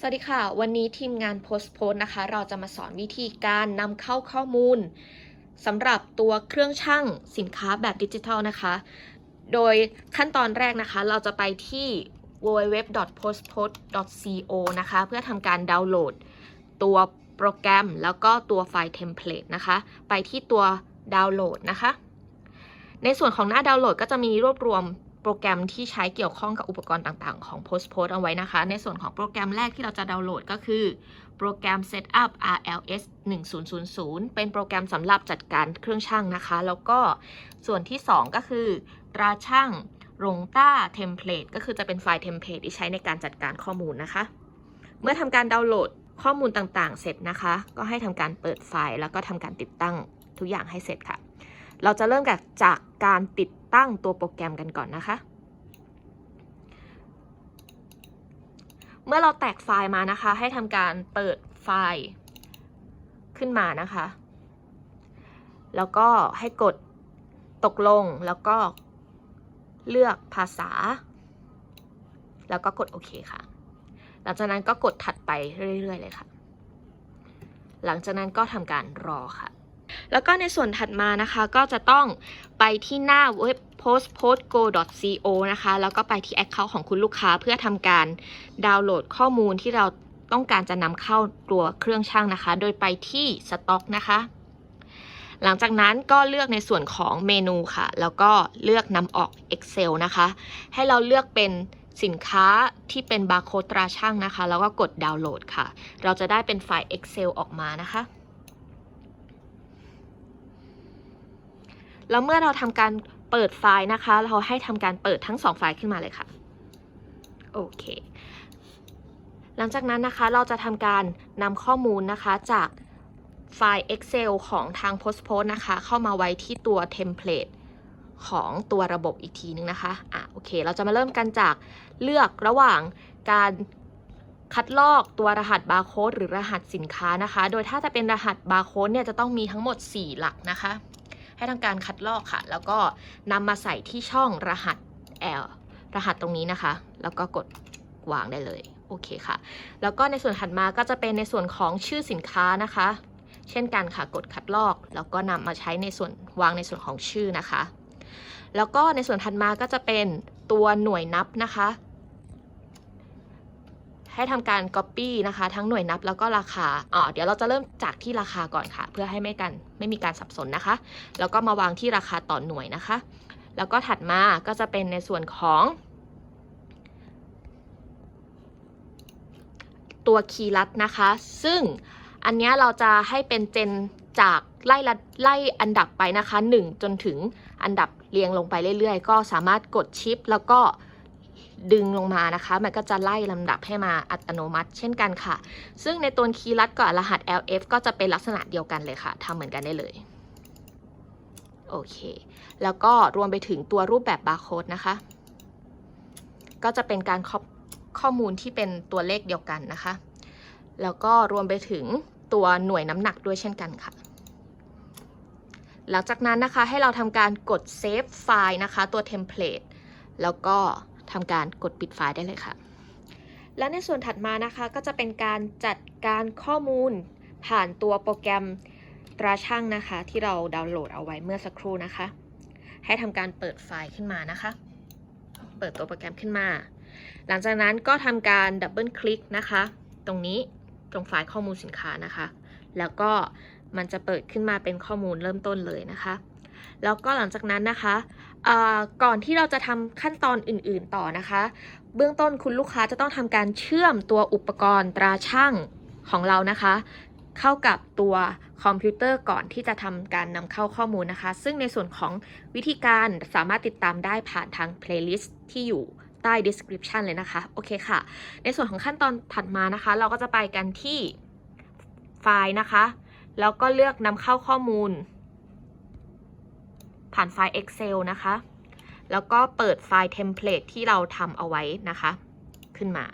สวัสดีค่ะ วันนี้ทีมงาน Post Post นะคะ เราจะมาสอนวิธีการนำเข้าข้อมูลสำหรับตัวเครื่องชั่งสินค้าแบบดิจิทัลนะคะ โดยขั้นตอนแรกนะคะ เราจะไปที่ www.postpost.co นะคะ เพื่อทำการดาวน์โหลด ตัวโปรแกรมแล้วก็ตัวไฟล์เทมเพลตนะคะ ไปที่ตัวดาวน์โหลดนะคะ ในส่วนของหน้าดาวน์โหลดก็จะมีรวบรวม โปรแกรมที่ใช้เกี่ยวข้องกับอุปกรณ์ต่างๆ ของ Post Post เอาไว้นะคะ ในส่วนของโปรแกรมแรกที่เราจะดาวน์โหลดก็คือ โปรแกรม Setup RLS 1000 เป็นโปรแกรมสำหรับจัดการเครื่องช่างนะคะ แล้วก็ส่วนที่ 2 ก็คือตราช่างรงต้าเทมเพลตก็คือจะเป็นไฟล์เทมเพลตที่ใช้ในการจัดการข้อมูลนะคะ เมื่อทำการดาวน์โหลดข้อมูลต่างๆ เสร็จนะคะ ก็ให้ทำการเปิดไฟล์แล้วก็ทำการติดตั้งทุกอย่างให้เสร็จค่ะ เราจะเริ่มจากจากการติดตั้งตัวโปรแกรมกันก่อนนะคะ เมื่อเราแตกไฟล์มานะคะ ให้ทำการเปิดไฟล์ขึ้นมานะคะ แล้วก็ให้กดตกลงแล้วก็เลือกภาษา แล้วก็กดโอเคค่ะ หลังจากนั้นก็กดถัดไปเรื่อยๆเลยค่ะ หลังจากนั้นก็ทำการรอค่ะ แล้วก็ในส่วนถัดมานะคะ ก็จะต้องไปที่หน้าเว็บ postpostgo.co นะคะ แล้วก็ไปที่ Account ของคุณลูกค้าเพื่อทำการดาวน์โหลดข้อมูลที่เราต้องการจะนำเข้าตัวเครื่องช่างนะคะ โดยไปที่สต็อกนะคะ หลังจากนั้นก็เลือกในส่วนของเมนูค่ะ แล้วก็เลือกนำออก Excel นะคะ ให้เราเลือกเป็นสินค้าที่เป็นบาร์โค้ดตราช่างนะคะ แล้วก็กดดาวน์โหลดค่ะ เราจะได้เป็นไฟล์ Excel ออกมานะคะ แล้วเมื่อเราทำการเปิดไฟล์นะคะ เราให้ทำการเปิดทั้งสองไฟล์ขึ้นมาเลยค่ะ โอเค หลังจากนั้นนะคะ เราจะทำการนำข้อมูลนะคะจากไฟล์ Excel ของทาง Postpost นะคะ เข้ามาไว้ที่ตัวเทมเพลตของตัวระบบอีกทีนึงนะคะ อะ โอเค เราจะมาเริ่มกันจากเลือกระหว่างการคัดลอกตัวรหัสบาร์โค้ดหรือรหัสสินค้านะคะ โดยถ้าจะเป็นรหัสบาร์โค้ดเนี่ยจะต้องมีทั้งหมด 4 หลักนะคะ ให้ทำการคัดลอกค่ะ แล้วก็นำมาใส่ที่ช่องรหัส L รหัสตรงนี้นะคะ แล้วก็กดวางได้เลยโอเคค่ะ แล้วก็ในส่วนถัดมาก็จะเป็นในส่วนของชื่อสินค้านะคะ เช่นกันค่ะกดคัดลอก แล้วก็นำมาใช้ในส่วนวางในส่วนของชื่อนะคะ แล้วก็ในส่วนถัดมาก็จะเป็นตัวหน่วยนับนะคะ ให้ทำการ Copy นะคะ ทั้งหน่วยนับแล้วก็ราคาอ๋อเดี๋ยวเราจะเริ่มจากที่ราคาก่อนค่ะ เพื่อให้ไม่กันไม่มีการสับสนนะคะ แล้วก็มาวางที่ราคาต่อหน่วยนะคะ แล้วก็ถัดมาก็จะเป็นในส่วนของตัวคีย์ลัดนะคะ ซึ่งอันนี้เราจะให้เป็นเจนจากไล่ไล่อันดับไปนะคะ 1 จนถึงอันดับเรียงลงไปเรื่อยๆ ก็สามารถกดชิป แล้วก็ ดึงลงมานะคะ มันก็จะไล่ลำดับให้มาอัตโนมัติ เช่นกันค่ะ ซึ่งในตัวคีย์ลัดกับรหัส LF ก็จะเป็นลักษณะเดียวกันเลยค่ะทำเหมือนกันได้เลยโอเค แล้วก็รวมไปถึงตัวรูปแบบบาร์โค้ดนะคะ ก็จะเป็นการข้อมูลที่เป็นตัวเลขเดียวกันนะคะ แล้วก็รวมไปถึงตัวหน่วยน้ำหนักด้วยเช่นกันค่ะ หลังจากนั้นนะคะให้เราทำการกดเซฟไฟล์นะคะ ตัวเทมเพลต แล้วก็ ทำการกดปิดไฟล์ได้เลยค่ะ และในส่วนถัดมานะคะก็จะเป็นการจัดการข้อมูลผ่านตัวโปรแกรมตราช่างนะคะ ที่เราดาวน์โหลดเอาไว้เมื่อสักครู่นะคะ ให้ทำการเปิดไฟล์ขึ้นมานะคะ เปิดตัวโปรแกรมขึ้นมา หลังจากนั้นก็ทำการดับเบิลคลิกนะคะ ตรงนี้ตรงไฟล์ข้อมูลสินค้านะคะ แล้วก็มันจะเปิดขึ้นมาเป็นข้อมูลเริ่มต้นเลยนะคะ แล้วก็หลังจากนั้นนะคะ ก่อนที่เราจะทำขั้นตอนอื่นๆต่อนะคะ เบื้องต้นคุณลูกค้าจะต้องทำการเชื่อมตัวอุปกรณ์ตราช่างของเรานะคะ เข้ากับตัวคอมพิวเตอร์ก่อนที่จะทำการนำเข้าข้อมูลนะคะ ซึ่งในส่วนของวิธีการสามารถติดตามได้ผ่านทาง playlist ที่อยู่ใต้ description เลยนะคะ โอเคค่ะ ในส่วนของขั้นตอนถัดมานะคะ เราก็จะไปกันที่ไฟล์นะคะ แล้วก็เลือกนำเข้าข้อมูล ผ่านไฟล์ Excel นะคะ แล้วก็เปิดไฟล์เทมเพลตที่เราทำเอาไว้นะคะ ขึ้นมา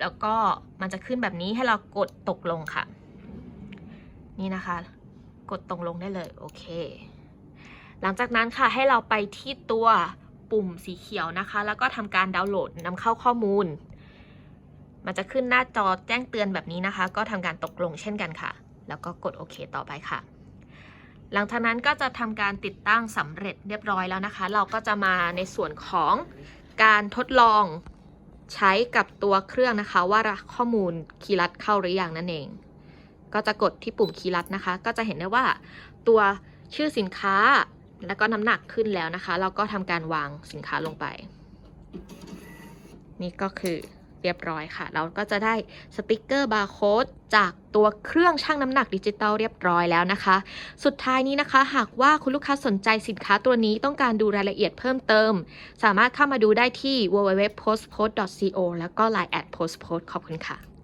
แล้วก็มันจะขึ้นแบบนี้ให้เรากดตกลงค่ะ นี่นะคะ กดตรงลงได้เลย โอเค หลังจากนั้นค่ะให้เราไปที่ตัวปุ่มสีเขียวนะคะ แล้วก็ทำการดาวน์โหลดนำเข้าข้อมูล มันจะขึ้นหน้าจอแจ้งเตือนแบบนี้นะคะ ก็ทำการตกลงเช่นกันค่ะ แล้วก็กดโอเคต่อไปค่ะ หลังจากนั้นก็จะทำการติดตั้งสำเร็จเรียบร้อยแล้วนะคะ เราก็จะมาในส่วนของการทดลองใช้กับตัวเครื่องนะคะ ว่าข้อมูลคีย์ลัดเข้าหรือยังนั่นเอง ก็จะกดที่ปุ่มคีย์ลัดนะคะ ก็จะเห็นได้ว่าตัวชื่อสินค้าแล้วก็น้ำหนักขึ้นแล้วนะคะ เราก็ทำการวางสินค้าลงไป นี่ก็คือ เรียบร้อยค่ะ เราก็จะได้สติกเกอร์บาร์โค้ดจากตัวเครื่องชั่งน้ำหนักดิจิตอลเรียบร้อยแล้วนะคะ สุดท้ายนี้นะคะ หากว่าคุณลูกค้าสนใจสินค้าตัวนี้ต้องการดูรายละเอียดเพิ่มเติม สามารถเข้ามาดูได้ที่ www.postpost.co แล้วก็ line at postpost ขอบคุณค่ะ